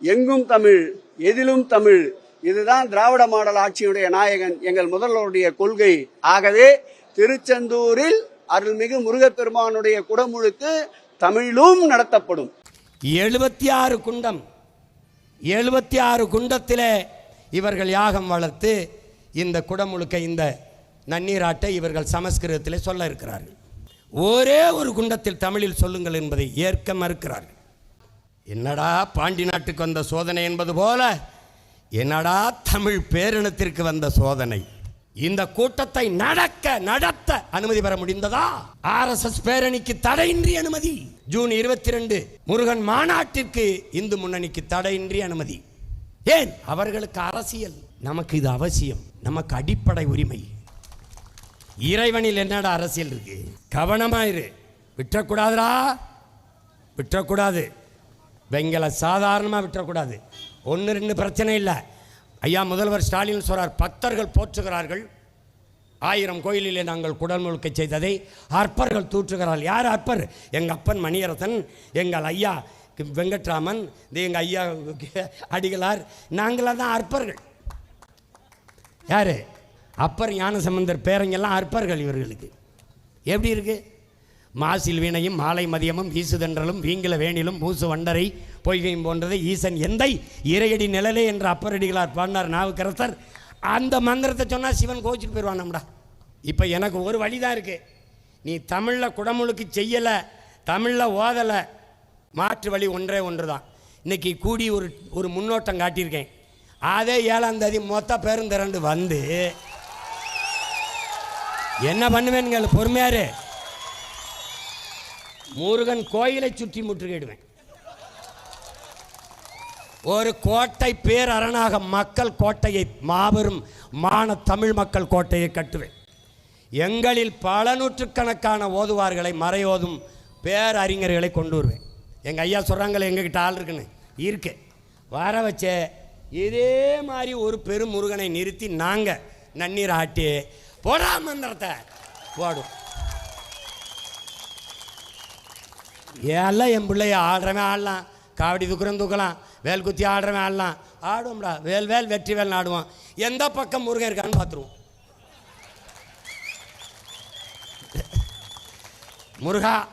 எங்கும் தமிழ் எதிலும் தமிழ். இதுதான் திராவிட மாடல் ஆட்சியுடைய நாயகன் எங்கள் முதல்வருடைய கொள்கை. ஆகவே திருச்செந்தூரில் அருள்மிகு முருகப்பெருமானுடைய குடமுழுக்கு தமிழிலும் நடத்தப்படும். எழுபத்தி ஆறு குண்டம் எழுபத்தி ஆறு குண்டத்திலே இவர்கள் யாகம் வளர்த்து இந்த குடமுழுக்க இந்த நன்னீராட்டை இவர்கள் சமஸ்கிருதத்தில் சொல்ல இருக்கிறார்கள். ஒரே ஒரு குண்டத்தில் தமிழில் சொல்லுங்கள் என்பதை ஏற்க மறுக்கிறார்கள். என்னடா பாண்டி நாட்டுக்கு வந்த சோதனை என்பது போல என்னடா தமிழ் பேரினத்திற்கு வந்த சோதனை? இந்த கூட்டத்தை நடக்க நடத்த அனுமதி பெற முடிந்ததா? ஆர்எஸ்எஸ் பேரணிக்கு தடையின்றி அனுமதி. ஜூன் இருபத்தி ரெண்டு முருகன் மாநாட்டிற்கு இந்து முன்னணிக்கு தடையின்றி அனுமதி. ஏன்? அவர்களுக்கு அரசியல். நமக்கு இது அவசியம். நமக்கு அடிப்படை உரிமை. இறைவனில் என்னடா அரசியல் இருக்கு? கவனமாயிரு விட்டுறக்கூடாதுடா விட்டக்கூடாது. வெங்கலை சாதாரணமாக விட்டுறக்கூடாது. ஒன்று ரெண்டு பிரச்சனை இல்லை. ஐயா முதல்வர் ஸ்டாலின் சொல்கிறார் பக்தர்கள் போற்றுகிறார்கள். ஆயிரம் கோயிலிலே நாங்கள் குடல் முழுக்க செய்ததை அற்பர்கள் தூற்றுகிறார்கள். யார் அற்பர்? எங்கள் அப்பன் மணியரசன் எங்கள் ஐயா வெங்கட்ராமன் இது எங்கள் ஐயா அடிகளார். நாங்களாக தான் அற்பர்கள். யார்? அப்பர் ஞானசம்பந்தர் பேரங்கெல்லாம் அற்பர்கள் இவர்களுக்கு. எப்படி இருக்குது மாசில் வீணையும் மாலை மதியமும் வீசுதென்றலும் வீங்கில வேணிலும் மூசு வண்டரை பொய்கையும் போன்றது. ஈசன் எந்தை? இறையடி நிழலே என்ற அப்பரடிகளார் பாடினார் நாவுக்கரசர். அந்த மந்திரத்தை சொன்னால் சிவன் கோச்சிட்டு போயிடுவான் நம்மடா. இப்போ எனக்கு ஒரு வழி தான் இருக்குது நீ தமிழில் குடமுழுக்கு செய்யலை தமிழில் ஓதலை மாற்று வழி ஒன்றே ஒன்று தான் இன்றைக்கி கூடி ஒரு ஒரு முன்னோட்டம் காட்டியிருக்கேன். அதே ஏழாம் தேதி மொத்த பேரும் வந்து என்ன பண்ணுவேன்னு பொறுமையாரு முருகன் கோயிலை சுற்றி முற்றுகையிடுவேன். ஒரு கோட்டை பேரரணாக மக்கள் கோட்டையை மாபெரும் மான தமிழ் மக்கள் கோட்டையை கட்டுவேன். எங்களில் பல நூற்றுக்கணக்கான ஓதுவார்களை மறையோதும் பேரறிஞர்களை கொண்டு வருவேன். எங்கள் ஐயா சொல்கிறாங்களே எங்ககிட்ட ஆள் இருக்குன்னு. இருக்கு. வர வச்ச இதே மாதிரி ஒரு பெரும் முருகனை நிறுத்தி நாங்கள் நன்னீர் ஆட்டி போடா மந்திரத்தை. போடுவோம் ஏன்லாம் என் பிள்ளைய ஆடுறவன் ஆடலாம்? காவடி தூக்குறவன் தூக்கலாம். வேல் குத்தி ஆடுறவன் ஆடலாம். ஆடுவோம்டா. வேல் வேல் வெற்றி வேல் ஆடுவான். எந்த பக்கம் முருகன் இருக்கான்னு பார்த்துருவோம் முருகா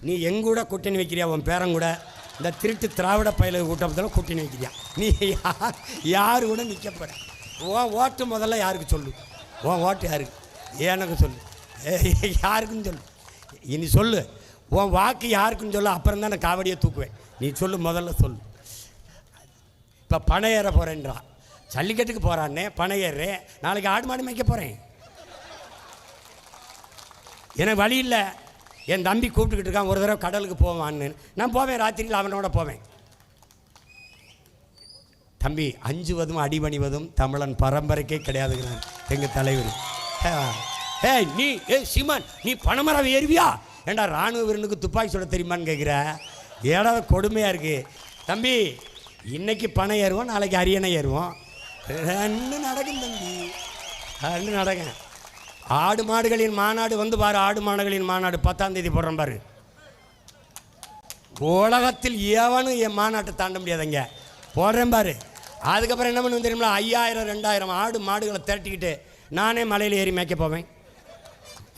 நீ எங்கூட கூட்டணி வைக்கிறியா? உன் பேரங்கூட இந்த திருட்டு திராவிட பயில கூட்டத்தில் கூட்டணி வைக்கிறியா? நீ யார் யார் கூட நிற்கப்பட உன் ஓட்டு முதல்ல யாருக்கு சொல்லு? உன் ஓட்டு யாருக்கு? எனக்கு சொல்லு. ஏய், யாருக்குன்னு சொல்லு. இனி சொல்லு. உன் வாக்கு யாருக்குன்னு சொல்ல அப்புறம் தான் நான் காவடியை தூக்குவேன். நீ சொல்லு முதல்ல சொல்லு. இப்போ பணம் ஏற போகிறேன்றா ஜல்லிக்கட்டுக்கு போகிறான்னே பணம் ஏறுறேன் நாளைக்கு ஆடு மாடு மேய்க்க போகிறேன் எனக்கு வழி இல்லை. என் தம்பி கூப்பிட்டுக்கிட்டு இருக்கான் ஒரு தடவை கடலுக்கு போவான்னு. நான் போவேன் ராத்திரியில் அவனோட போவேன். தம்பி அஞ்சுவதும் அடிபணிவதும் தமிழன் பரம்பரைக்கே கிடையாதுங்கிறான் எங்கள் தலைவர். ஏய் நீ ஏ சிமன் நீ பணமரம் ஏறுவியா? ஏண்டா ராணுவ வீரனுக்கு துப்பாக்கி சுட தெரியுமான்னு கேட்குற ஏடாவது கொடுமையாக இருக்குது தம்பி இன்னைக்கு பணம் ஏறுவோம் நாளைக்கு அரியணை ஏறுவோம். ரெண்டு நடக்கும் தம்பி. ரெண்டு நடக்கும். ஆடு மாடுகளின் மாநாடு வந்து பாரு ஆடு மாடுகளின் மாநாடு. பத்தாம் தேதி போடுறேன் பாரு. உலகத்தில் எவனும் என் மாநாட்டை தாண்ட முடியாதுங்க. போடுறேன் பாரு. அதுக்கப்புறம் என்ன பண்ணுவோம் தெரியுமா ஐயாயிரம் ரெண்டாயிரம் ஆடு மாடுகளை திரட்டிக்கிட்டு நானே மலையில் ஏறி மேய்க்க போவேன்.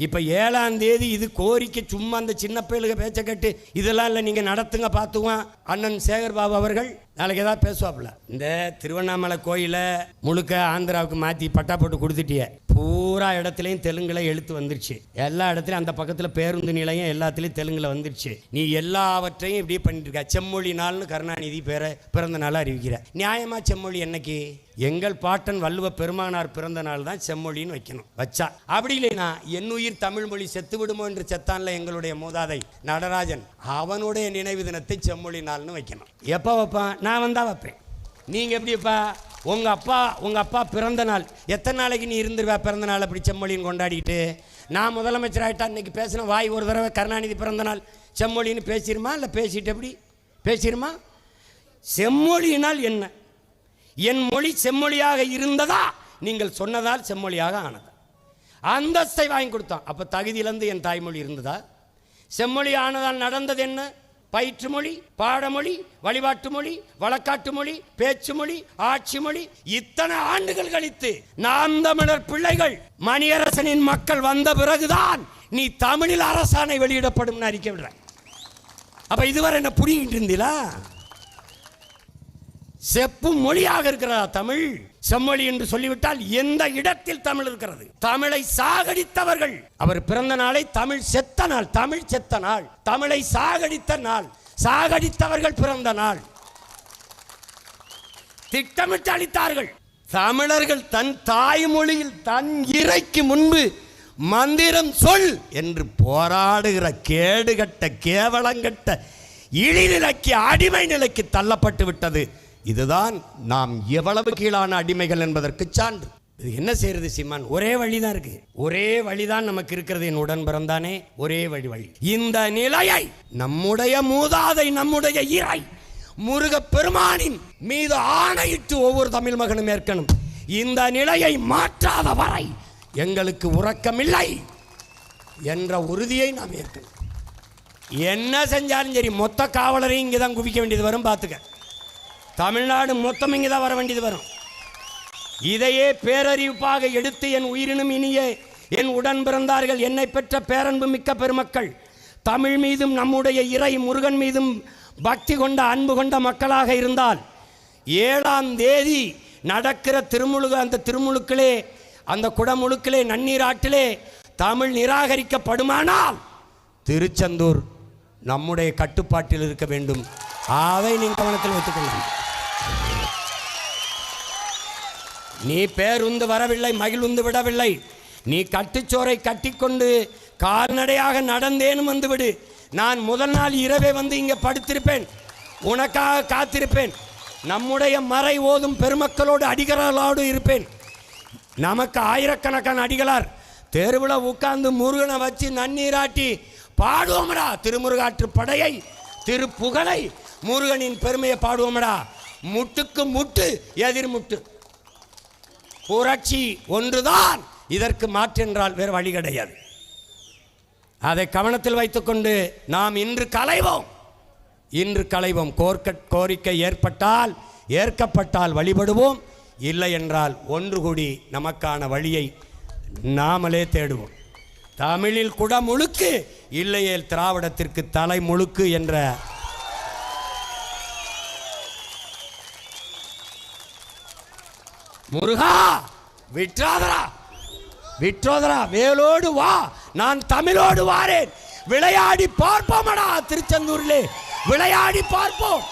இப்போ ஏழாம் தேதி இது கோரிக்கை சும்மா அந்த சின்ன பயலுக பேச்சை கட்டு இதெல்லாம் இல்லை நீங்கள் நடத்துங்க பார்த்துவான் அண்ணன் சேகர் பாபு அவர்கள் நாளைக்கு ஏதாவது பேசுவாப்புல. இந்த திருவண்ணாமலை கோயிலை முழுக்க ஆந்திராவுக்கு மாற்றி பட்டா போட்டு கொடுத்துட்டிய. பூரா இடத்துலையும் தெலுங்குல எழுத்து வந்துருச்சு. எல்லா இடத்துலையும் அந்த பக்கத்தில் பேருந்து நிலையம் எல்லாத்துலேயும் தெலுங்குல வந்துருச்சு. நீ எல்லாவற்றையும் இப்படியே பண்ணிட்டு இருக்க. செம்மொழி நாள்னு கருணாநிதி பேரை பிறந்த நாளாக அறிவிக்கிற நியாயமா செம்மொழி என்னைக்கு? எங்கள் பாட்டன் வள்ளுவ பெருமானார் பிறந்த நாள் தான் செம்மொழின்னு வைக்கணும். வச்சா. அப்படி இல்லைனா என்னுயிர் தமிழ் மொழி செத்து விடுமோ என்று செத்தான்ல எங்களுடைய மூதாதை நடராஜன். அவனுடைய நினைவு தினத்தை செம்மொழி நாள்னு வைக்கணும். எப்போ வைப்பான்? நான் வந்தால் வைப்பேன். நீங்கள் எப்படிப்பா? உங்கள் அப்பா உங்கள் அப்பா பிறந்த நாள். எத்தனை நாளைக்கு நீ இருந்துருவா பிறந்த நாள் அப்படி செம்மொழின்னு கொண்டாடிக்கிட்டு? நான் முதலமைச்சர் ஆகிட்டா பேசின வாய் ஒரு தடவை கருணாநிதி பிறந்த நாள். செம்மொழின்னு பேசிடுமா இல்லை பேசிட்டு எப்படி? பேசிடுமா செம்மொழியினால் என்ன? என் மொழி செம்மொழியாக இருந்ததா? நீங்கள் சொன்னதால் செம்மொழியாக ஆனது. அந்தஸ்தை வாங்கி கொடுத்தான். அப்போ தகுதியிலேருந்து என் தாய்மொழி இருந்ததா? செம்மொழி ஆனதால் நடந்தது என்ன? பயிற்று மொழி பாடமொழி வழிபாட்டு மொழி வழக்காட்டு மொழி பேச்சு மொழி ஆட்சி மொழி இத்தனை ஆண்டுகள் கழித்து நாம் தமிழர் பிள்ளைகள் மணியரசனின் மக்கள் வந்த பிறகுதான் நீ தமிழில் அரசாணை வெளியிடப்படும் அறிக்கை விடுற அப்ப இதுவரை என்ன புரியிட்டு இருந்தீங்களா செப்பு மொழியாக இருக்கிறதா தமிழ்? செம்மொழி என்று சொல்லிவிட்டால் எந்த இடத்தில் தமிழ் இருக்கிறது? தமிழை சாகடித்தவர்கள். அவர் பிறந்த நாளை தமிழ் செத்த நாள் தமிழ் செத்த நாள். தமிழை சாகடித்த நாள் சாகடித்தவர்கள் பிறந்த நாள். திட்டமிட்டு அளித்தார்கள். தமிழர்கள் தன் தாய்மொழியில் தன் இறைக்கு முன்பு மந்திரம் சொல் என்று போராடுகிற கேடுகட்ட கேவலங்கட்ட இழிநிலைக்கு அடிமை நிலைக்கு தள்ளப்பட்டு விட்டது இதுதான் நாம் எவ்வளவு கீழான அடிமைகள் என்பதற்கு சான்று. இது என்ன செய்யறது சிம்மான் ஒரே வழிதான் இருக்கு. ஒரே வழிதான் நமக்கு இருக்கிறது என் உடன் பிறந்தானே ஒரே வழி வழி. இந்த நிலையை நம்முடைய மூதாதை நம்முடைய இறை முருக பெருமானின் மீது ஆணையிட்டு ஒவ்வொரு தமிழ் மகனும் ஏற்கணும் இந்த நிலையை மாற்றாத வரை எங்களுக்கு உறக்கமில்லை என்ற உறுதியை நாம் ஏற்கணும். என்ன செஞ்சாலும் சரி மொத்த காவலரையும் இங்கே தான் குவிக்க வேண்டியது வரும் பார்த்துக்க. தமிழ்நாடு மொத்தம் இங்கே தான் வர வேண்டியது வரும். இதையே பேரறிவிப்பாக எடுத்து என் உயிரினும் இனிய என் உடன் பிறந்தார்கள் என்னை பெற்ற பேரன்பு மிக்க பெருமக்கள் தமிழ் மீதும் நம்முடைய இறை முருகன் மீதும் பக்தி கொண்ட அன்பு கொண்ட மக்களாக இருந்தால் ஏழாம் தேதி நடக்கிற திருமுழுக அந்த திருமுழுக்களே அந்த குடமுழுக்கிலே நன்னீராட்டிலே தமிழ் நிராகரிக்கப்படுமானால் திருச்செந்தூர் நம்முடைய கட்டுப்பாட்டில் இருக்க வேண்டும். அதை நீ கவனத்தில் வைத்துக் நீ பேருந்து வரவில்லை மகிழ்ந்து விடவில்லை. நீ கட்டுச்சோரை கட்டிக்கொண்டு கால்நடையாக நடந்தேனும் வந்துவிடு. நான் முதல் நாள் இரவே வந்து இங்கே படுத்திருப்பேன். உனக்காக காத்திருப்பேன். நம்முடைய மறை ஓதும் பெருமக்களோடு அடிகளாரோடு இருப்பேன். நமக்கு ஆயிரக்கணக்கான அடிகளார். தெருவில் உட்கார்ந்து முருகனை வச்சு நன்னீராட்டி பாடுவோம்டா திருமுருகாற்று படையை திருப்புகழை. முருகனின் பெருமையை பாடுவோமடா. முட்டுக்கு முட்டு எதிர் முட்டு. புரட்சி ஒன்றுதான் இதற்கு மாற்றென்றால் வேறு வழி கிடையாது. அதை கவனத்தில் வைத்துக்கொண்டு நாம் இன்று களைவோம். இன்று களைவோம். கோர்க்க கோரிக்கை ஏற்பட்டால் ஏற்கப்பட்டால் வழிபடுவோம். இல்லை என்றால் ஒன்று கூடி நமக்கான வழியை நாமளே தேடுவோம். தமிழில் குட முழுக்கு இல்லையேல் திராவிடத்திற்கு தலை முழுக்கு என்ற முருகா விற்றாதரா விற்றோதரா வேலோடு வா. நான் தமிழோடு வாரேன். விளையாடி பார்ப்போமடா திருச்செந்தூரிலே. விளையாடி பார்ப்போம்.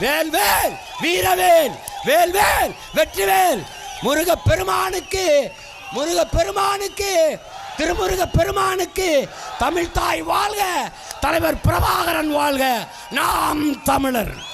வேல்வேல் வீரவேல் வேல்வேல் வெற்றிவேல். முருக பெருமானுக்கு முருக பெருமானுக்கு திருமுருக பெருமானுக்கு தமிழ் தாய் வாழ்க தலைவர் பிரபாகரன் வாழ்க. நாம் தமிழர்.